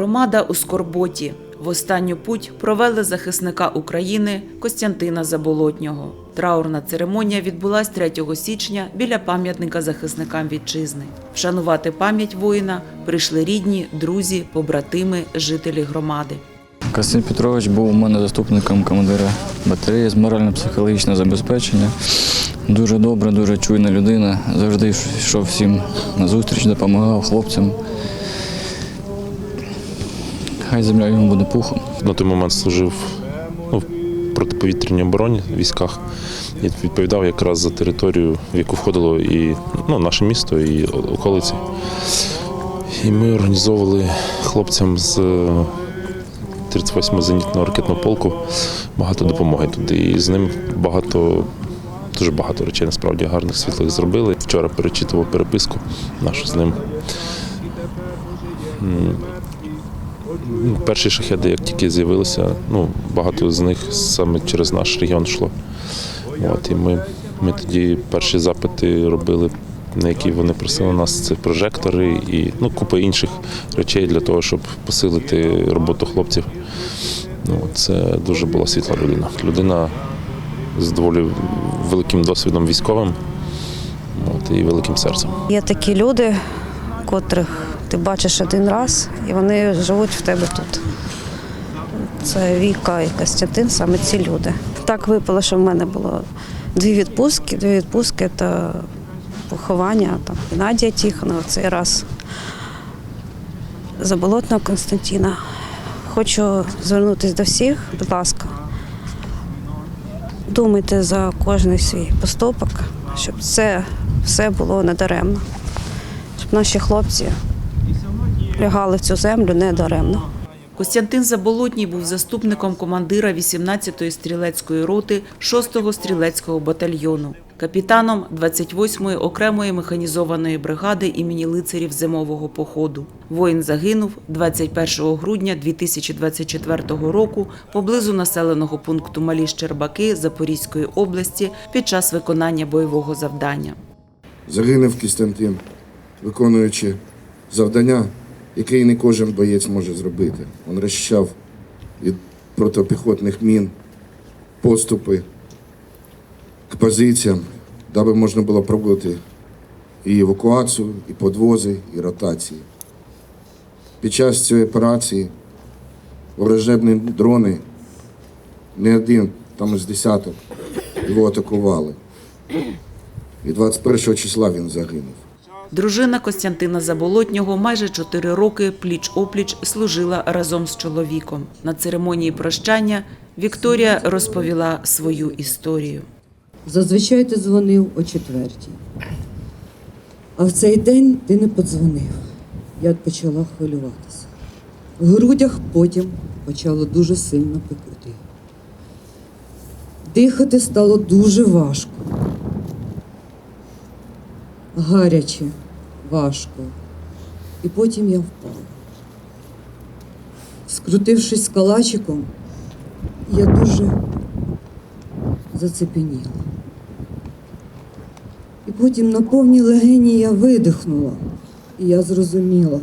Громада у скорботі. В останню путь провели захисника України Костянтина Заболотнього. Траурна церемонія відбулась 3 січня біля пам'ятника захисникам вітчизни. Вшанувати пам'ять воїна прийшли рідні, друзі, побратими, жителі громади. Костянтин Петрович був у мене заступником командира батареї з морально-психологічного забезпечення. Дуже добра, дуже чуйна людина. Завжди йшов всім на зустріч, допомагав хлопцям. Хай земля йому буде пухом. На той момент служив ну, в протиповітряній обороні в військах і відповідав якраз за територію, в яку входило і ну, наше місто, і околиці. І ми організовували хлопцям з 38-го зенітного ракетного полку багато допомоги туди. І з ним багато, дуже багато речей насправді гарних світлих зробили. Вчора перечитував переписку нашу з ним. Ну, Перші шахеди, як тільки з'явилися, ну, багато з них саме через наш регіон йшло. От, і ми, ми тоді перші запити робили, на які вони просили нас, це прожектори і ну, купа інших речей для того, щоб посилити роботу хлопців. Ну, це дуже була світла людина. Людина з доволі великим досвідом військовим от, і великим серцем. Є такі люди, котрих ти бачиш один раз, і вони живуть в тебе тут. Це Віка і Костянтин, саме ці люди. Так випало, що в мене було дві відпустки, дві відпустки та поховання там, Геннадія Тихонова, цей раз Заболотного Константина. Хочу звернутися до всіх, будь ласка. Думайте за кожний свій поступок, щоб це все було недаремно щоб наші хлопці лягали в цю землю недаремно. Костянтин Заболотній був заступником командира 18-ї стрілецької роти 6-го стрілецького батальйону, капітаном 28-ї окремої механізованої бригади імені лицарів зимового походу. Воїн загинув 21 грудня 2024 року поблизу населеного пункту Малі Щербаки Запорізької області під час виконання бойового завдання. Загинув Костянтин, виконуючи завдання, яке не кожен боєць може зробити. Він розчищав від протипіхотних мін поступи к позиціям, даби можна було проводити і евакуацію, і подвози, і ротації. Під час цієї операції ворожебні дрони, не один, там із десяток, його атакували. І 21 числа він загинув. Дружина Костянтина Заболотнього майже чотири роки пліч-опліч служила разом з чоловіком. На церемонії прощання Вікторія розповіла свою історію. Зазвичай ти дзвонив о четвертій. А в цей день ти не подзвонив. Я почала хвилюватися. В грудях потім почало дуже сильно пекти. Дихати стало дуже важко. Гаряче, важко. І потім я впала. Скрутившись калачиком, я дуже зацепеніла. І потім на повній легені я видихнула, і я зрозуміла.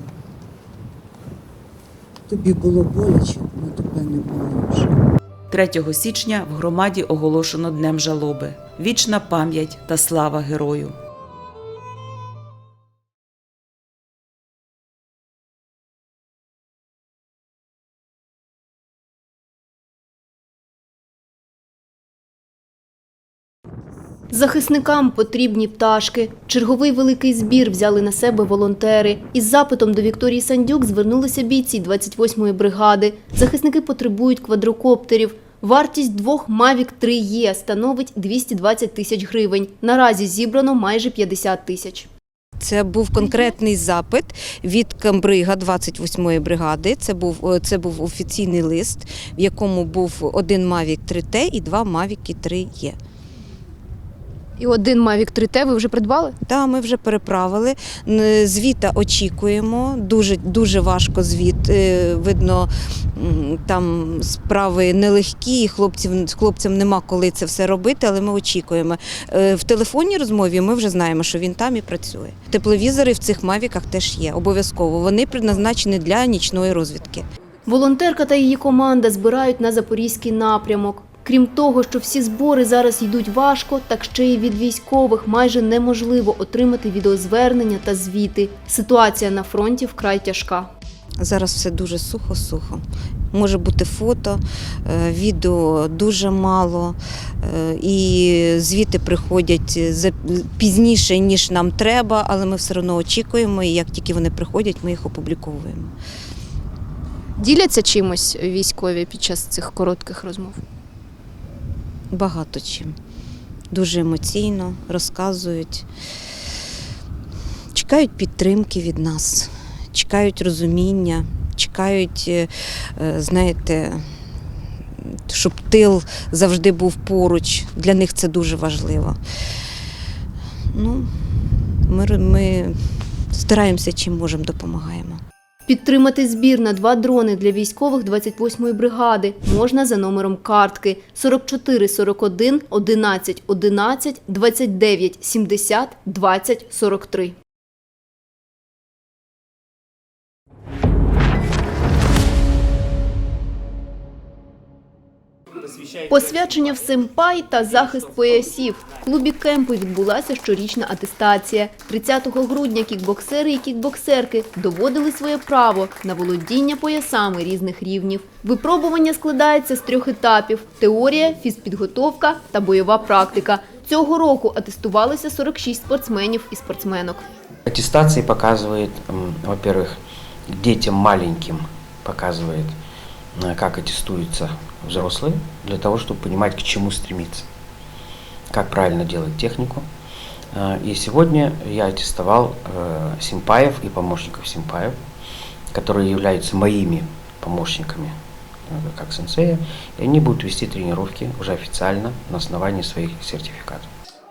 Тобі було боляче, але тебе не було вже. 3 січня в громаді оголошено Днем жалоби. Вічна пам'ять та слава герою. Захисникам потрібні пташки. Черговий великий збір взяли на себе волонтери. Із запитом до Вікторії Сандюк звернулися бійці 28-ї бригади. Захисники потребують квадрокоптерів. Вартість двох Mavic 3E становить 220 тисяч гривень. Наразі зібрано майже 50 тисяч. Це був конкретний запит від Камбрига 28-ї бригади. Це був, е, це був офіційний лист, в якому був один Mavic 3T і два Mavic 3E. І один Mavic 3T ви вже придбали? Так, ми вже переправили. Звіта очікуємо. Дуже дуже важко звіт. Е, Видно, там справи нелегкі, і хлопців хлопцям нема коли це все робити, але ми очікуємо. Е, В телефонній розмові ми вже знаємо, що він там і працює. Тепловізори в цих мавіках теж є. Обов'язково. Вони предназначені для нічної розвідки. Волонтерка та її команда збирають на запорізький напрямок. Крім того, що всі збори зараз йдуть важко, так ще й від військових майже неможливо отримати відеозвернення та звіти. Ситуація на фронті вкрай тяжка. Зараз все дуже сухо-сухо. Може бути фото, е, відео дуже мало, е, і звіти приходять пізніше, ніж нам треба, але ми все одно очікуємо, і як тільки вони приходять, ми їх опубліковуємо. Діляться чимось військові під час цих коротких розмов. Багато чим. Дуже емоційно розказують. Чекають підтримки від нас, чекають розуміння, чекають, е, знаєте, щоб тил завжди був поруч. Для них це дуже важливо. Ну, ми, ми стараємося, чим можемо, допомагаємо. Підтримати збір на два дрони для військових 28-ї бригади можна за номером картки 44 41 11 11 29 70 20 43. Посвячення в Семпай та захист поясів. В клубі кемпу відбулася щорічна атестація. 30 грудня кікбоксери і кікбоксерки доводили своє право на володіння поясами різних рівнів. Випробування складається з трьох етапів: теорія, фізпідготовка та бойова практика. Цього року атестувалися 46 спортсменів і спортсменок. Аттестации показывает, м, во-первых, детям маленьким показывает, э, как аттестуются взрослые, для того, чтобы понимать, к чему стремиться, как правильно делать технику. Э, И сегодня я аттестовал э, симпаев и помощников симпаев, которые являются моими помощниками э, как сенсея, и они будут вести тренировки уже официально на основании своих сертификатов.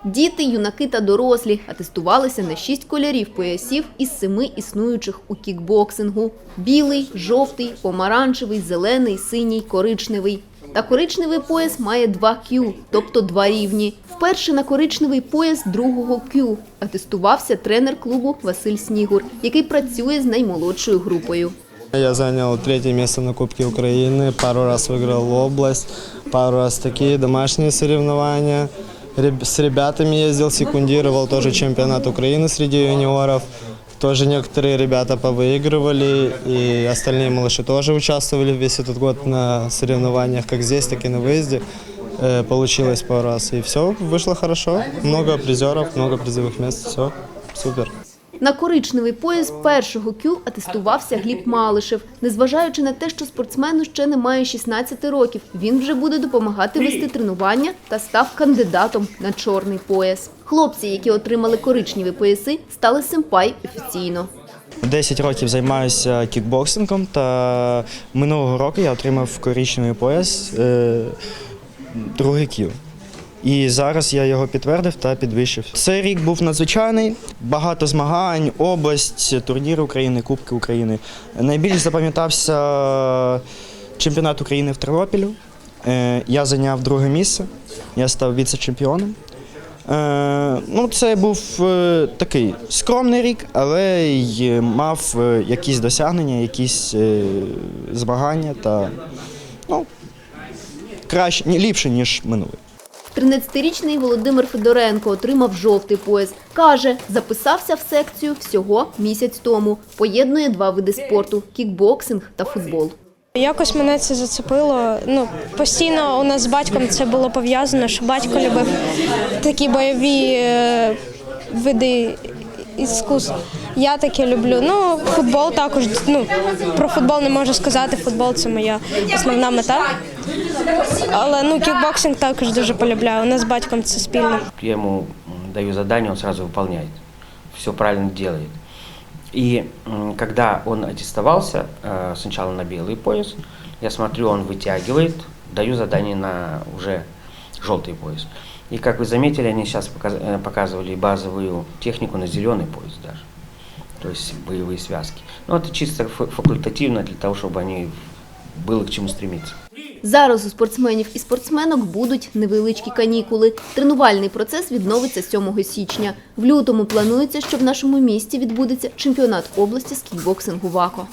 Діти, юнаки та дорослі атестувалися на шість кольорів поясів із семи існуючих у кікбоксингу: білий, жовтий, помаранчевий, зелений, синій, коричневий. Та коричневий пояс має два Q, тобто два рівні. Вперше на коричневий пояс другого Q атестувався тренер клубу Василь Снігур, який працює з наймолодшою групою. Я занял третье место на Кубке Украины, пару раз выиграл область, пару раз такие домашние соревнования. Реб- С ребятами ездил, секундировал тоже чемпионат Украины среди юниоров. Тоже некоторые ребята повыигрывали, и остальные малыши тоже участвовали весь этот год на соревнованиях, как здесь, так и на выезде. Э, Получилось пару раз, и все вышло хорошо. Много призеров, много призовых мест, все супер. На коричневий пояс першого Q атестувався Гліб Малишев. Незважаючи на те, що спортсмену ще немає 16 років, він вже буде допомагати вести тренування та став кандидатом на чорний пояс. Хлопці, які отримали коричневі пояси, стали симпай офіційно. 10 років займаюся кікбоксингом, та минулого року я отримав коричневий пояс е, другий кіл. І зараз я його підтвердив та підвищив. Цей рік був надзвичайний, багато змагань, область, турнір України, Кубки України. Найбільш запам'ятався чемпіонат України в Тернопілі. Е, Я зайняв друге місце, я став віце-чемпіоном. Е, ну, це був е, такий скромний рік, але й мав якісь досягнення, якісь змагання та ну, краще, ліпше, ніж минулий. 13-річний Володимир Федоренко отримав жовтий пояс. Каже, записався в секцію всього місяць тому. Поєднує два види спорту – кікбоксинг та футбол. Якось мене це зацепило. Ну, постійно у нас з батьком це було пов'язано, що батько любив такі бойові е, види іскусств. Я таке люблю. Ну, футбол також. Ну, про футбол не можу сказати. Футбол це моя основна мета. Але ну, кікбоксинг також дуже полюбляю. У нас з батьком це спільно. Я м, даю задание, он сразу выполняет. Все правильно делает. И когда он аттестовался э, сначала на белый пояс, я смотрю, он вытягивает, даю задание на уже желтый пояс. И как вы заметили, они сейчас э, показывали базовую технику на зеленый пояс даже. То есть боевые связки. Но это чисто фа- факультативно для того, чтобы они было к чему стремиться. Зараз у спортсменів і спортсменок будуть невеличкі канікули. Тренувальний процес відновиться 7 січня. В лютому планується, що в нашому місті відбудеться чемпіонат області з кікбоксингу ВАКО.